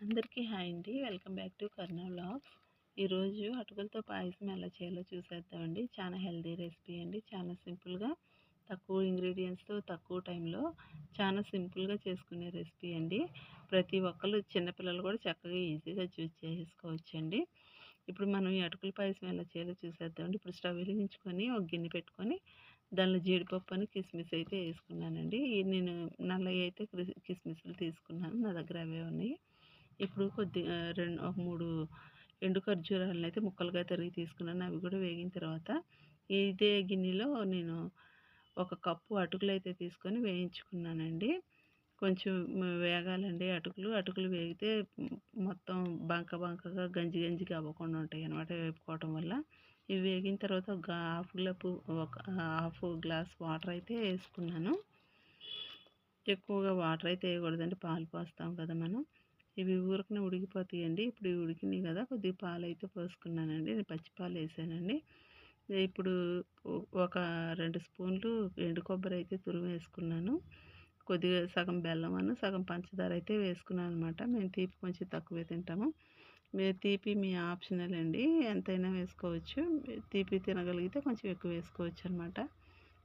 అందరికీ హాయ్ అండి. Welcome back to Karna vlogs. ఈరోజు అటుకులతో పాయసం ఎలా చేయాలో చూసేద్దామండి. చాలా హెల్దీ రెసిపీ అండి. చాలా సింపుల్గా తక్కువ ఇంగ్రీడియంట్స్తో తక్కువ టైంలో చాలా సింపుల్గా చేసుకునే రెసిపీ అండి. ప్రతి ఒక్కరు చిన్నపిల్లలు కూడా చక్కగా ఈజీగా చూస్ చేసుకోవచ్చండి. ఇప్పుడు మనం ఈ అటుకుల పాయసం ఎలా చేయాలో చూసేద్దామండి. ఇప్పుడు స్టవ్ వెలిగించుకొని ఒక గిన్నె పెట్టుకొని దానిలో జీడిపప్పు అని కిస్మిస్ అయితే వేసుకున్నానండి. నేను నల్లవి అయితే కిస్మిస్లు తీసుకున్నాను. నా దగ్గర అవే ఉన్నాయి. ఇప్పుడు కొద్ది రెండు ఒక మూడు ఎండు ఖర్జూరాలను అయితే ముక్కలుగా తరిగి తీసుకున్నాను. అవి కూడా వేగిన తర్వాత ఇదే గిన్నెలో నేను ఒక కప్పు అటుకులు అయితే తీసుకొని వేయించుకున్నానండి. కొంచెం వేగాలండి అటుకులు. అటుకులు వేగితే మొత్తం బంక బంకగా గంజి గంజిగా అవ్వకుండా ఉంటాయి అనమాట వేపుకోవటం వల్ల. ఇవి వేగిన తర్వాత ఒక హాఫ్ గ్లపు ఒక హాఫ్ గ్లాస్ వాటర్ అయితే వేసుకున్నాను. ఎక్కువగా వాటర్ అయితే వేయకూడదండి. పాలు పోస్తాం కదా మనం. ఇవి ఊరకనే ఉడికిపోతాయండి. ఇప్పుడు ఇవి ఉడికినాయి కదా కొద్దిగా పాలు అయితే పోసుకున్నానండి. నేను పచ్చి పాలు వేసానండి. ఇప్పుడు ఒక రెండు స్పూన్లు ఎండు కొబ్బరి అయితే తురుము వేసుకున్నాను. కొద్దిగా సగం బెల్లం అను సగం పంచదార అయితే వేసుకున్నాను అనమాట మేము తీపి కొంచెం తక్కువే తింటాము. మీరు తీపి మీ ఆప్షనల్ అండి. ఎంతైనా వేసుకోవచ్చు. తీపి తినగలిగితే కొంచెం ఎక్కువ వేసుకోవచ్చు అనమాట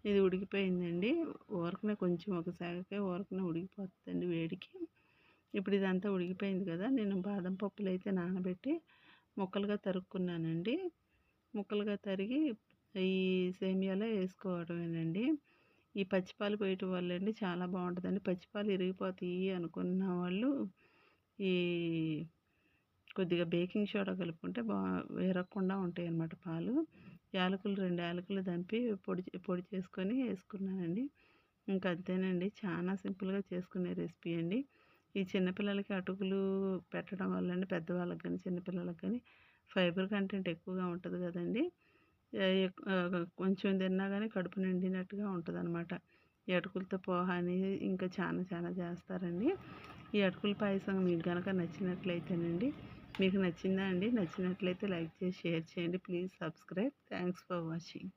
ఇది ఉడికిపోయిందండి. ఊరకనే కొంచెం ఒక ఒకసారికే ఊరకనే ఉడికిపోతుందండి వేడికి. ఇప్పుడు ఇదంతా ఉడికిపోయింది కదా నేను బాదం పప్పులు అయితే నానబెట్టి ముక్కలుగా తరుక్కున్నానండి. ముక్కలుగా తరిగి ఈ సేమియాలో వేసుకోవడమేనండి. ఈ పచ్చిపాలు పోయటం వల్ల అండి చాలా బాగుంటుందండి. పచ్చిపాలు ఇరిగిపోతాయి అనుకున్న వాళ్ళు ఈ కొద్దిగా బేకింగ్ సోడా కలుపుకుంటే బా విరగకుండా ఉంటాయి అన్నమాట పాలు. యాలకులు రెండు యాలకులు దంపి పొడి పొడి చేసుకొని వేసుకున్నానండి. ఇంకా అంతేనండి చాలా సింపుల్గా చేసుకునే రెసిపీ అండి. ఈ చిన్నపిల్లలకి అటుకులు పెట్టడం వల్ల అండి పెద్దవాళ్ళకి కానీ చిన్నపిల్లలకి కానీ ఫైబర్ కంటెంట్ ఎక్కువగా ఉంటుంది కదండి. కొంచెం తిన్నా కానీ కడుపు నిండినట్టుగా ఉంటుంది అనమాట ఈ అటుకులతో పోహ అని ఇంకా చాలా చాలా చేస్తారండి. ఈ అటుకుల పాయసం మీకు కనుక నచ్చినట్లయితేనండి మీకు నచ్చిందా అండి నచ్చినట్లయితే లైక్ చేసి షేర్ చేయండి. Please subscribe. Thanks for watching.